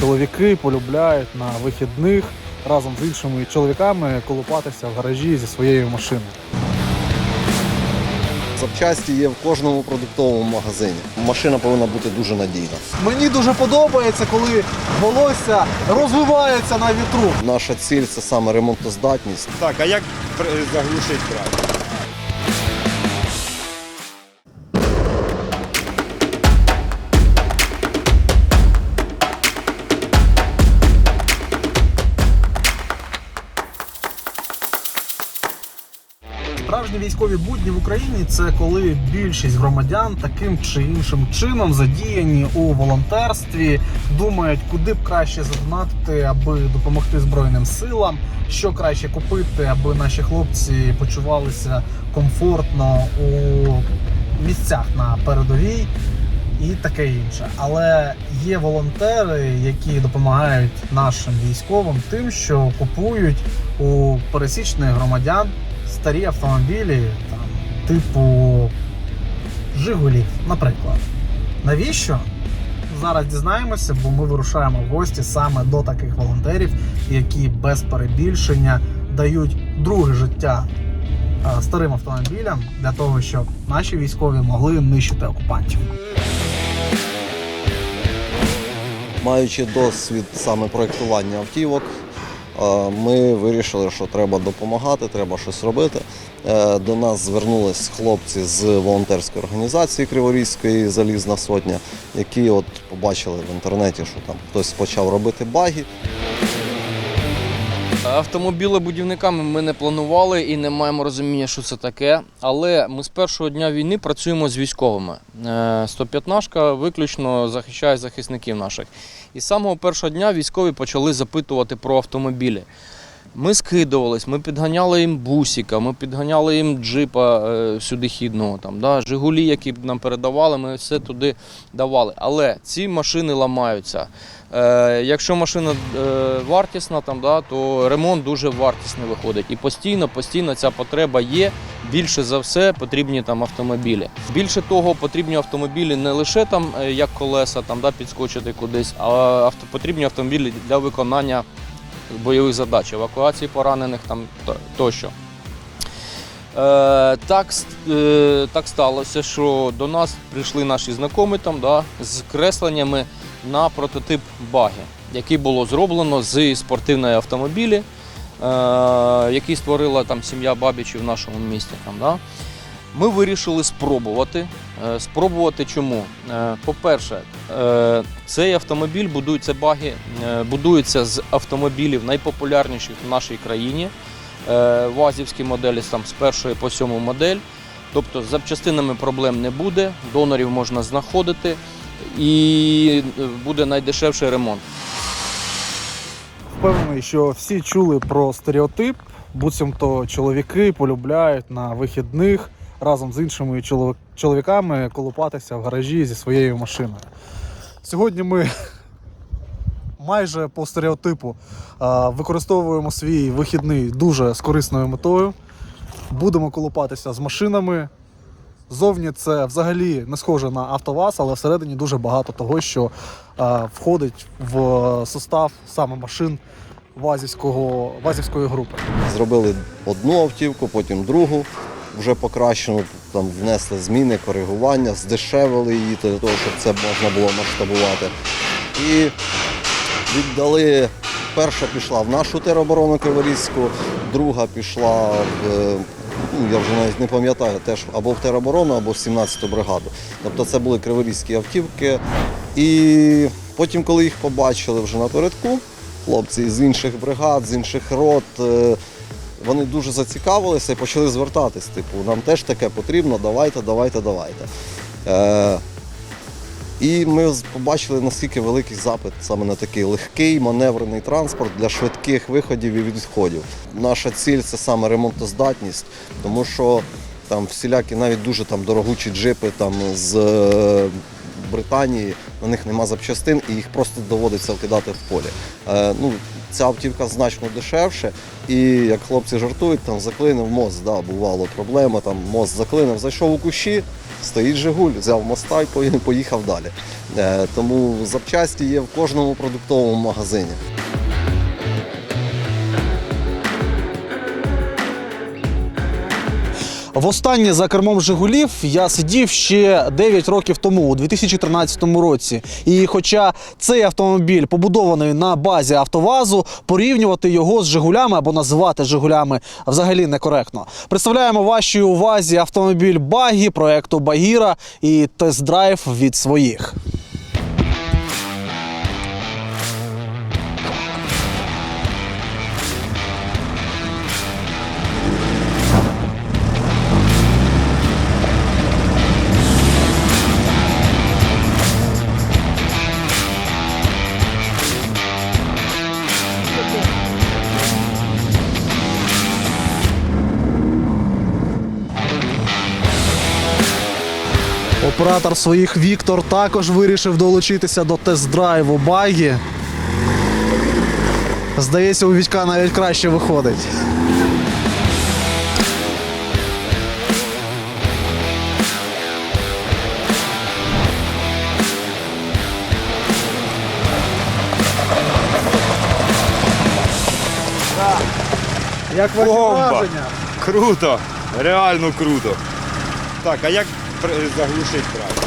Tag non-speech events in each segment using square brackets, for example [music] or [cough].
чоловіки полюбляють на вихідних разом з іншими чоловіками колупатися в гаражі зі своєю машиною. Запчасті є в кожному продуктовому магазині. Машина повинна бути дуже надійна. Мені дуже подобається, коли волосся розвивається на вітру. Наша ціль це саме ремонтоздатність. Так, а як заглушити край? Справжні військові будні в Україні це коли більшість громадян таким чи іншим чином задіяні у волонтерстві, думають, куди б краще задонатити, аби допомогти Збройним силам, що краще купити, аби наші хлопці почувалися комфортно у місцях на передовій і таке інше. Але є волонтери, які допомагають нашим військовим тим, що купують у пересічних громадян старі автомобілі, там, типу Жигулів, наприклад. Навіщо? Зараз дізнаємося, бо ми вирушаємо в гості саме до таких волонтерів, які без перебільшення дають друге життя е, старим автомобілям для того, щоб наші військові могли нищити окупантів. Маючи досвід саме проєктування автівок, ми вирішили, що треба допомагати, треба щось робити. Е, До нас звернулись хлопці з волонтерської організації Криворізької Залізна сотня, які от побачили в інтернеті, що там хтось почав робити баги. Автомобілебудівниками ми не планували і не маємо розуміння, що це таке. Але ми з першого дня війни працюємо з військовими. Е, 115-ка виключно захищає захисників наших. І з самого першого дня військові почали запитувати про автомобілі. Ми скидувались, ми підганяли їм бусіка, ми підганяли їм джипа е, сюдихідного, там, да, Жигулі, які нам передавали, ми все туди давали. Але ці машини ламаються. Е, якщо машина е, вартісна, там, да, то ремонт дуже вартісний виходить. І постійно, постійно ця потреба є. Більше за все потрібні там автомобілі. Більше того, потрібні автомобілі не лише там е, як колеса, там да, підскочити кудись, а авто, потрібні автомобілі для виконання бойових задач, евакуації поранених там тощо. Е, так, е, так сталося, що до нас прийшли наші знайомі там, да, з кресленнями на прототип баги, який було зроблено з спортивної автомобілі, е, який створила там сім'я Бабічів в нашому місті. Там, да. Ми вирішили спробувати. Е, Спробувати чому? Е, По-перше, е, цей автомобіль будується баги, будується з автомобілів найпопулярніших в нашій країні. Вазівські моделі там з першої по сьому модель. Тобто з запчастинами проблем не буде, донорів можна знаходити і буде найдешевший ремонт. Впевнений, що всі чули про стереотип, буцімто чоловіки полюбляють на вихідних разом з іншими чоловіками колупатися в гаражі зі своєю машиною. Сьогодні ми [laughs] майже по стереотипу використовуємо свій вихідний дуже з корисною метою. Будемо колупатися з машинами. Зовні це взагалі не схоже на АвтоВАЗ, але всередині дуже багато того, що а, входить в состав саме машин Вазівського, Вазівської групи. Зробили одну автівку, потім другу, вже покращену, там внесли зміни, коригування, здешевили її для того, щоб це можна було масштабувати. І віддали. Перша пішла в нашу тероборону Криворізьку, друга пішла в, ну, я вже навіть не пам'ятаю, теж або в тероборону, або в 17-ту бригаду. Тобто це були криворізькі автівки. І потім, коли їх побачили вже на передку, хлопці з інших бригад, з інших рот, е, вони дуже зацікавилися і почали звертатись. Типу, нам теж таке потрібно, давайте, давайте, давайте. Е, і ми побачили, наскільки великий запит саме на такий легкий маневрений транспорт для швидких виходів і відходів. Наша ціль це саме ремонтоздатність, тому що там всілякі навіть дуже там дорогучі джипи там з е, Британії, на них нема запчастин і їх просто доводиться вкидати в полі. Е, ну, ця автівка значно дешевше, і як хлопці жартують, там заклинив мост, да, бувало проблема, там мост заклинив, зайшов у кущі, стоїть Жигуль, взяв моста і поїхав далі. Е, Тому запчасті є в кожному продуктовому магазині. Востаннє за кермом Жигулів я сидів ще 9 років тому, у 2013 році. І хоча цей автомобіль побудований на базі Автовазу, порівнювати його з Жигулями або називати Жигулями взагалі некоректно. Представляємо вашій увазі автомобіль Багі проекту Багіра і тест-драйв від своїх. Оператор своїх Віктор також вирішив долучитися до тест-драйву Багі. Здається, у Вітька навіть краще виходить. Як ваші Бомба! враження? Круто! Реально круто. Так, а як при- заглушити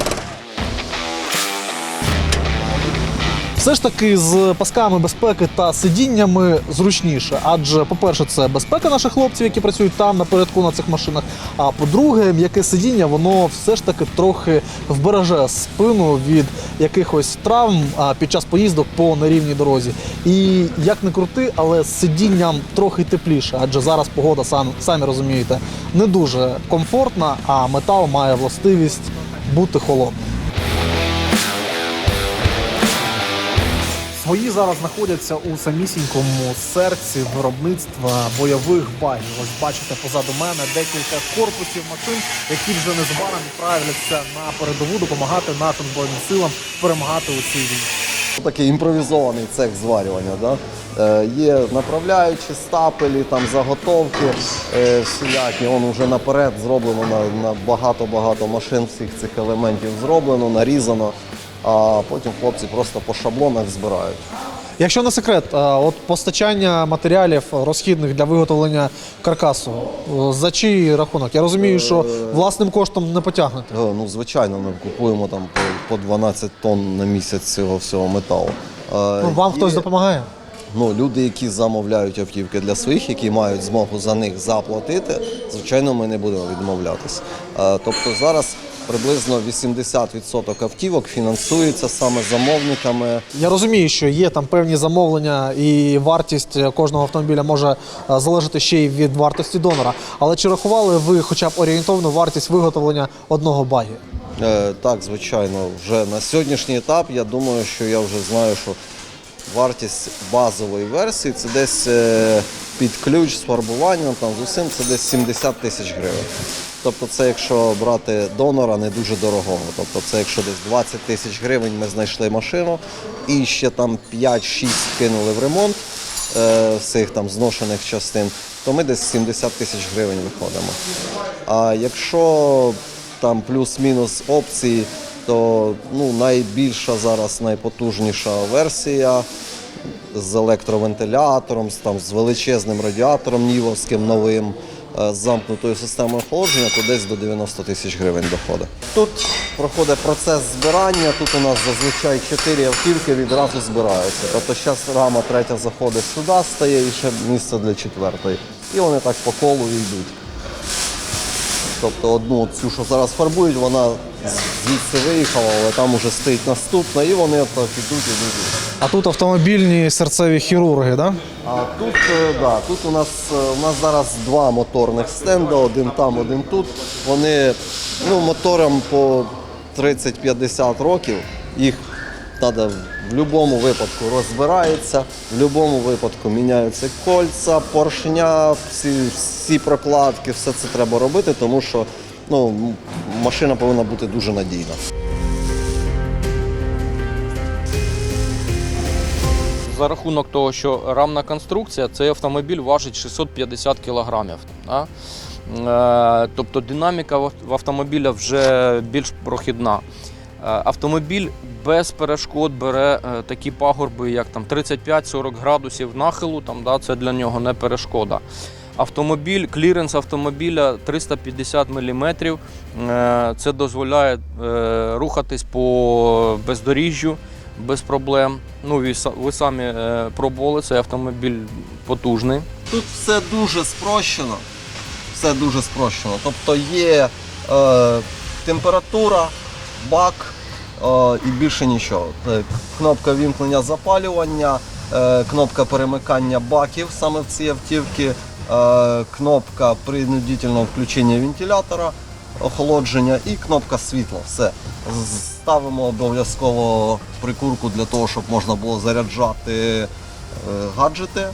Все ж таки з пасками безпеки та сидіннями зручніше. Адже, по-перше, це безпека наших хлопців, які працюють там напередку на цих машинах. А по-друге, м'яке сидіння, воно все ж таки трохи вбереже спину від якихось травм під час поїздок по нерівній дорозі. І як не крути, але з сидінням трохи тепліше, адже зараз погода, сам, самі розумієте, не дуже комфортна, а метал має властивість бути холодним. Свої зараз знаходяться у самісінькому серці виробництва бойових багів. Ось бачите позаду мене декілька корпусів машин, які вже незабаром відправляться на передову допомагати нашим збройним силам перемагати у цій війні. Такий імпровізований цех зварювання. Да? Е, є направляючі стапелі, там заготовки е, всілякі. Воно вже наперед зроблено на, на багато-багато машин всіх цих елементів зроблено, нарізано, а потім хлопці просто по шаблонах збирають. Якщо не секрет, е, от постачання матеріалів розхідних для виготовлення каркасу е, за чий рахунок? Я розумію, що власним коштом не потягнете. Е, Ну, звичайно, ми купуємо там по, по 12 тонн на місяць цього всього металу. Е, Ну, Вам хтось допомагає? Ну, люди, які замовляють автівки для своїх, які мають змогу за них заплатити, звичайно, ми не будемо відмовлятися. Е, Тобто зараз приблизно 80% автівок фінансується саме замовниками. Я розумію, що є там певні замовлення, і вартість кожного автомобіля може е, залежати ще й від вартості донора. Але чи рахували ви хоча б орієнтовну вартість виготовлення одного багі? Е, Так, звичайно, вже на сьогоднішній етап я думаю, що я вже знаю, що вартість базової версії це десь е, під ключ з фарбуванням, там з усім це десь 70 тисяч гривень. Тобто це якщо брати донора не дуже дорогого. Тобто це якщо десь 20 тисяч гривень ми знайшли машину і ще там 5-6 кинули в ремонт е, всіх там зношених частин, то ми десь 70 тисяч гривень виходимо. А якщо там плюс-мінус опції, то ну, найбільша зараз найпотужніша версія з електровентилятором, там, з величезним радіатором нівовським новим, е, з замкнутою системою охолодження, то десь до 90 тисяч гривень доходить. Тут проходить процес збирання, тут у нас зазвичай 4 автівки відразу збираються. Тобто зараз рама третя заходить сюди, стає і ще місце для четвертої. І вони так по колу йдуть. Тобто одну цю, що зараз фарбують, вона звідси виїхала, але там уже стоїть наступна, і вони так ідуть, ідуть. А тут автомобільні серцеві хірурги, да? А тут, е, да, тут у нас, е, у нас зараз два моторних стенда, один там, один тут. Вони ну, моторам по 30-50 років. Їх треба в будь-якому випадку розбирається, в будь-якому випадку міняються кольця, поршня, всі, всі прокладки, все це треба робити, тому що ну, машина повинна бути дуже надійна. За рахунок того, що рамна конструкція, цей автомобіль важить 650 кілограмів. Е, Тобто динаміка в автомобіля вже більш прохідна. Е, Автомобіль без перешкод бере е, такі пагорби, як там 35-40 градусів нахилу, там, да, це для нього не перешкода. Автомобіль, кліренс автомобіля 350 мм. Це дозволяє е, рухатись по бездоріжжю без проблем. Ну, ви, самі е, пробували, цей автомобіль потужний. Тут все дуже спрощено. Все дуже спрощено. Тобто є е, температура, бак е, і більше нічого. Е, Кнопка вімкнення запалювання, е, кнопка перемикання баків саме в цій автівці, е, кнопка принудительного включення вентилятора, охолодження і кнопка світла. Все. Ставимо обов'язково прикурку для того, щоб можна було заряджати е, гаджети.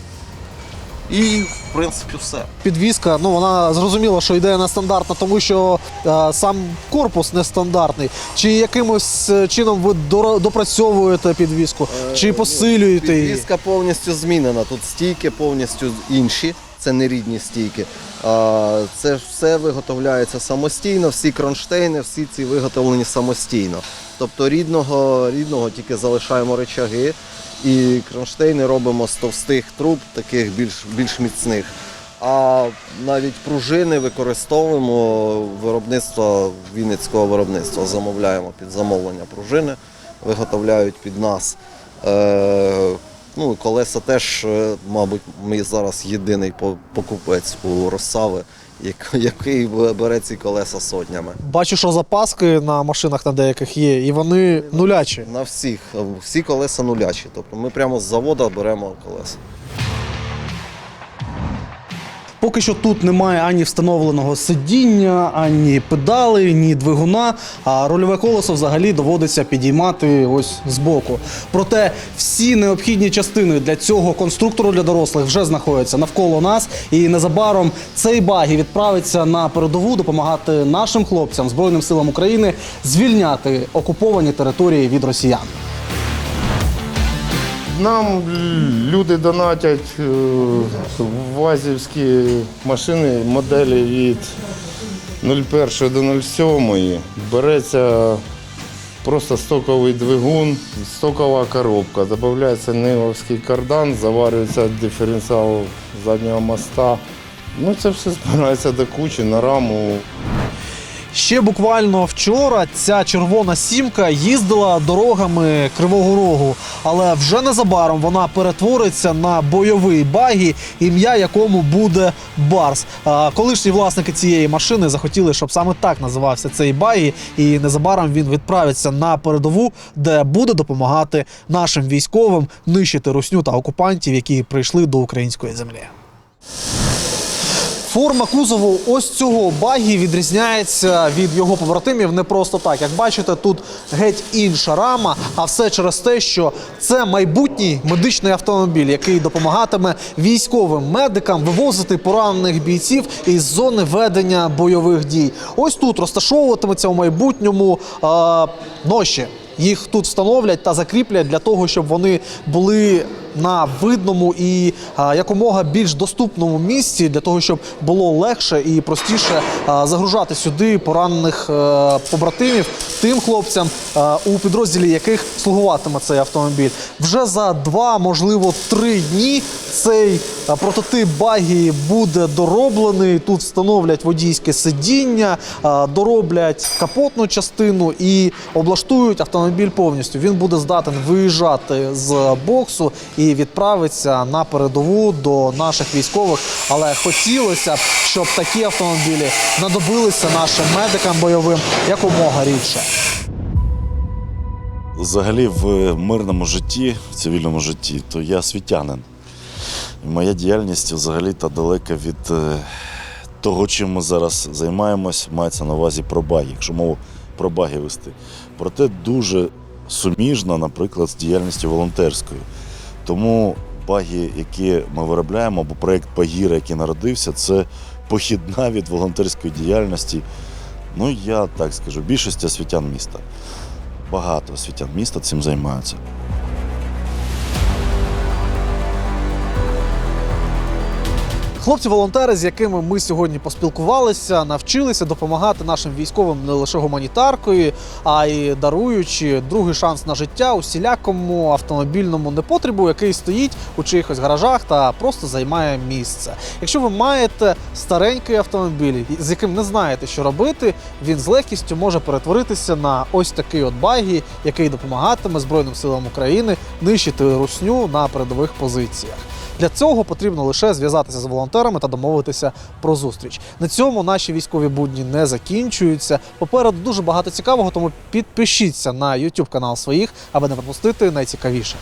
І, в принципі, все. Підвізка, ну вона зрозуміло, що йде нестандартна, тому що е, сам корпус нестандартний. Чи якимось е, чином ви допрацьовуєте підвізку, чи посилюєте її? Підвізка повністю змінена. Тут стійки повністю інші, це не рідні стійки. А, Це все виготовляється самостійно, всі кронштейни, всі ці виготовлені самостійно. Тобто рідного, рідного тільки залишаємо речаги і кронштейни робимо з товстих труб, таких більш, більш міцних. А навіть пружини використовуємо виробництво Вінницького виробництва. Замовляємо під замовлення пружини, виготовляють під нас. Е, ну, колеса теж, е, мабуть, ми зараз єдиний покупець у Росави, як- який бере ці колеса сотнями. Бачу, що запаски на машинах на деяких є, і вони нулячі. На всіх, всі колеса нулячі. Тобто ми прямо з заводу беремо колеса. Поки що тут немає ані встановленого сидіння, ані педалей, ні двигуна. А рульове колесо взагалі доводиться підіймати ось збоку. Проте всі необхідні частини для цього конструктору для дорослих вже знаходяться навколо нас. І незабаром цей багі відправиться на передову допомагати нашим хлопцям Збройним силам України звільняти окуповані території від росіян. Нам люди донатять е, вазівські машини моделі від 01 до 07. Береться просто стоковий двигун, стокова коробка. Додається нивовський кардан, заварюється диференціал заднього моста. Ну, це все збирається до кучі на раму. Ще буквально вчора ця червона сімка їздила дорогами Кривого Рогу, але вже незабаром вона перетвориться на бойовий багі, ім'я якому буде Барс. Колишні власники цієї машини захотіли, щоб саме так називався цей багі, і незабаром він відправиться на передову, де буде допомагати нашим військовим нищити русню та окупантів, які прийшли до української землі. Форма кузову ось цього багі відрізняється від його побратимів не просто так. Як бачите, тут геть інша рама, а все через те, що це майбутній медичний автомобіль, який допомагатиме військовим медикам вивозити поранених бійців із зони ведення бойових дій. Ось тут розташовуватиметься у майбутньому е, ноші. Їх тут встановлять та закріплять для того, щоб вони були на видному і якомога більш доступному місці, для того, щоб було легше і простіше загружати сюди поранених е, побратимів тим хлопцям, е, у підрозділі яких слугуватиме цей автомобіль. Вже за два, можливо, три дні цей е, прототип багі буде дороблений. Тут встановлять водійське сидіння, дороблять капотну частину і облаштують автомобіль повністю. Він буде здатен виїжджати з боксу і відправиться на передову до наших військових. Але хотілося б, щоб такі автомобілі надобилися нашим медикам бойовим якомога рідше. Взагалі в мирному житті, в цивільному житті, то я світянин. Моя діяльність взагалі та далека від е, того, чим ми зараз займаємось, мається на увазі про баги, якщо мову про баги вести. Проте дуже суміжна, наприклад, з діяльністю волонтерською. Тому баги, які ми виробляємо, або проєкт Багіра, який народився, це похідна від волонтерської діяльності. Ну, я так скажу, більшості освітян міста багато освітян міста цим займаються. Хлопці-волонтери, з якими ми сьогодні поспілкувалися, навчилися допомагати нашим військовим не лише гуманітаркою, а й даруючи другий шанс на життя усілякому автомобільному непотребу, який стоїть у чиїхось гаражах та просто займає місце. Якщо ви маєте старенький автомобіль, з яким не знаєте, що робити, він з легкістю може перетворитися на ось такий от багі, який допомагатиме Збройним силам України нищити русню на передових позиціях. Для цього потрібно лише зв'язатися з волонтерами та домовитися про зустріч. На цьому наші військові будні не закінчуються. Попереду дуже багато цікавого, тому підпишіться на YouTube канал своїх, аби не пропустити найцікавіше.